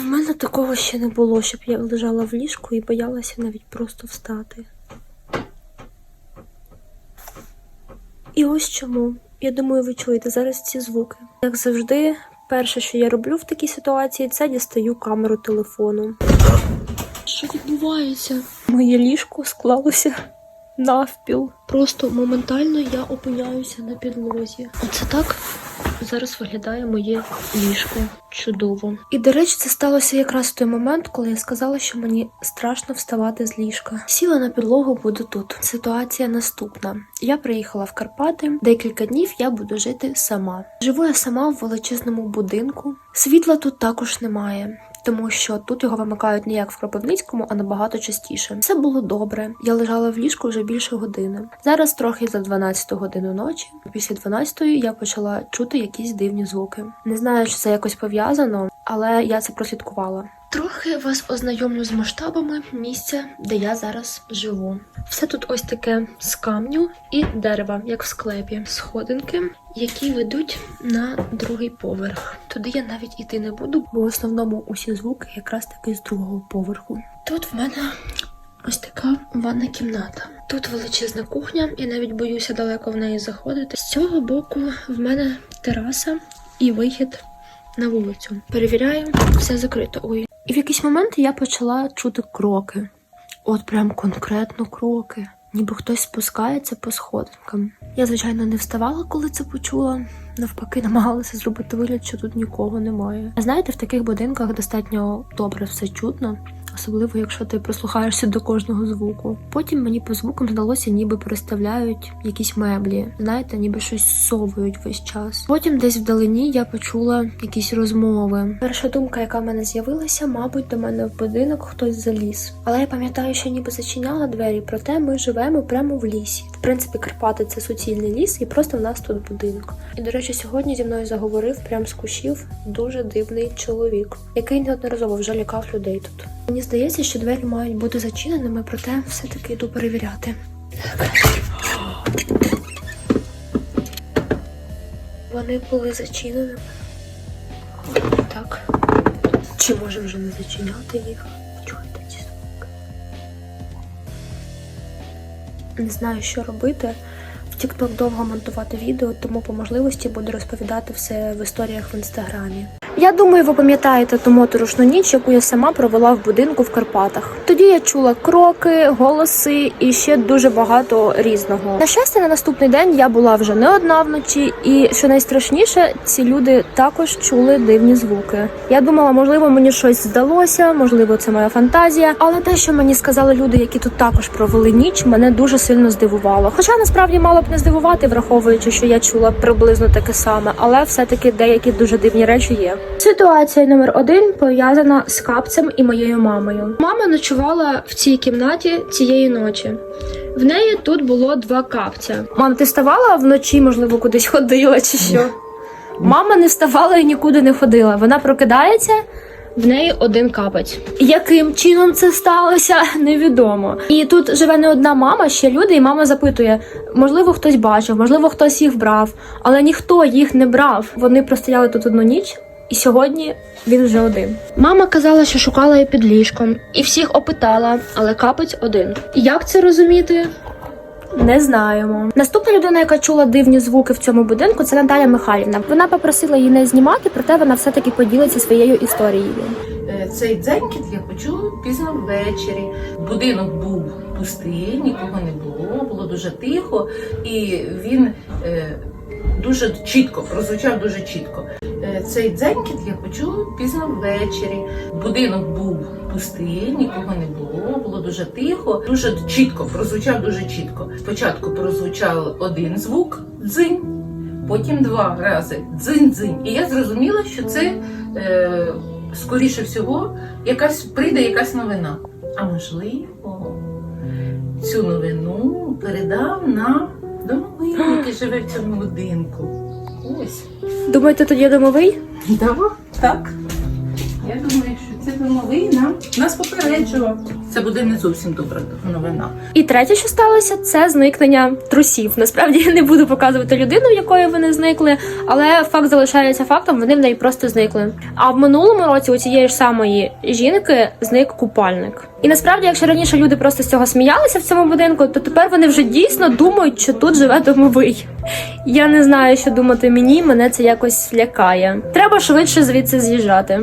В мене такого ще не було, щоб я лежала в ліжку і боялася навіть просто встати. І ось чому. Я думаю, ви чуєте зараз ці звуки. Як завжди, перше, що я роблю в такій ситуації, це дістаю камеру телефону. Що відбувається? Моє ліжко склалося навпіл. Просто моментально я опиняюся на підлозі. Оце так зараз виглядає моє ліжко. Чудово. І до речі, це сталося якраз в той момент, коли я сказала, що мені страшно вставати з ліжка. Сіла на підлогу, буду тут. Ситуація наступна: я приїхала в Карпати. Декілька днів я буду жити сама. Живу я сама в величезному будинку. Світла тут також немає. Тому що тут його вимикають не як в Кропивницькому, а набагато частіше. Все було добре. Я лежала в ліжку вже більше години. Зараз трохи за 12 годину ночі. Після 12 я почала чути якісь дивні звуки. Не знаю, чи це якось пов'язано, але я це прослідкувала. Трохи вас ознайомлю з масштабами місця, де я зараз живу. Все тут ось таке з камню і дерева, як в склепі. Сходинки, які ведуть на другий поверх. Туди я навіть іти не буду, бо в основному усі звуки якраз таки з другого поверху. Тут в мене ось така ванна кімната. Тут величезна кухня, я навіть боюся далеко в неї заходити. З цього боку в мене тераса і вихід на вулицю. Перевіряю, все закрито. Ой. І в якийсь момент я почала чути кроки. От прям конкретно кроки. Ніби хтось спускається по сходинкам. Я, звичайно, не вставала, коли це почула. Навпаки, намагалася зробити вигляд, що тут нікого немає. А знаєте, в таких будинках достатньо добре все чутно, особливо якщо ти прислухаєшся до кожного звуку. Потім мені по звукам здалося, ніби переставляють якісь меблі, знаєте, ніби щось совують весь час. Потім десь вдалині я почула якісь розмови. Перша думка, яка в мене з'явилася, мабуть, до мене в будинок хтось заліз. Але я пам'ятаю, що ніби зачиняла двері, проте ми живемо прямо в лісі. В принципі, Карпати це суцільний ліс, і просто в нас тут будинок. І до речі, сьогодні зі мною заговорив прям з кущів дуже дивний чоловік, який неодноразово вже лякав людей тут. Мені здається, що двері мають бути зачиненими, проте все-таки йду перевіряти. Вони були зачиненими. Так. Чи може вже не зачиняти їх? Чуєте ці звуки? Не знаю, що робити. В TikTok довго монтувати відео, тому по можливості буду розповідати все в історіях в інстаграмі. Я думаю, ви пам'ятаєте ту моторошну ніч, яку я сама провела в будинку в Карпатах. Тоді я чула кроки, голоси і ще дуже багато різного. На щастя, на наступний день я була вже не одна вночі, і що найстрашніше, ці люди також чули дивні звуки. Я думала, можливо, мені щось здалося, можливо, це моя фантазія. Але те, що мені сказали люди, які тут також провели ніч, мене дуже сильно здивувало. Хоча насправді мало б не здивувати, враховуючи, що я чула приблизно таке саме, але все-таки деякі дуже дивні речі є. Ситуація номер один пов'язана з капцем і моєю мамою. Мама ночувала в цій кімнаті цієї ночі. В неї тут було два капця. Мам, ти вставала вночі, можливо, кудись ходила чи що? Мама не вставала і нікуди не ходила. Вона прокидається. В неї один капець. Яким чином це сталося, невідомо. І тут живе не одна мама, ще люди, і мама запитує: можливо, хтось бачив, можливо, хтось їх брав, але ніхто їх не брав. Вони простояли тут одну ніч. І сьогодні він вже один. Мама казала, що шукала її під ліжком, і всіх опитала, але капець один. Як це розуміти? Не знаємо. Наступна людина, яка чула дивні звуки в цьому будинку, це Наталя Михайлівна. Вона попросила її не знімати, проте вона все-таки поділиться своєю історією. Е, Цей дзенькіт я почула пізно ввечері. Будинок був пустий, нікого не було, було дуже тихо, і він е, дуже чітко прозвучав дуже чітко. Е, Цей дзенькіт я почула пізно ввечері. Будинок був пустий, нікого не було, було дуже тихо, дуже чітко прозвучав дуже чітко. Спочатку прозвучав один звук дзинь, потім два рази дзинь-дзинь. І я зрозуміла, що це. Е, скоріше всього, якась прийде якась новина. А можливо, цю новину передав нам домовик, який живе в цьому будинку. Ось. Думаєте, тоді домовий? Да, так. Я думаю, Це домовина нас попереджував. Це буде не зовсім добра новина. І третє, що сталося, це зникнення трусів. Насправді я не буду показувати людину, в якої вони зникли, але факт залишається фактом, вони в неї просто зникли. А в минулому році у цієї ж самої жінки зник купальник. І насправді, якщо раніше люди просто з цього сміялися в цьому будинку, то тепер вони вже дійсно думають, що тут живе домовий. Я не знаю, що думати мені, мене це якось лякає. Треба швидше звідси з'їжджати.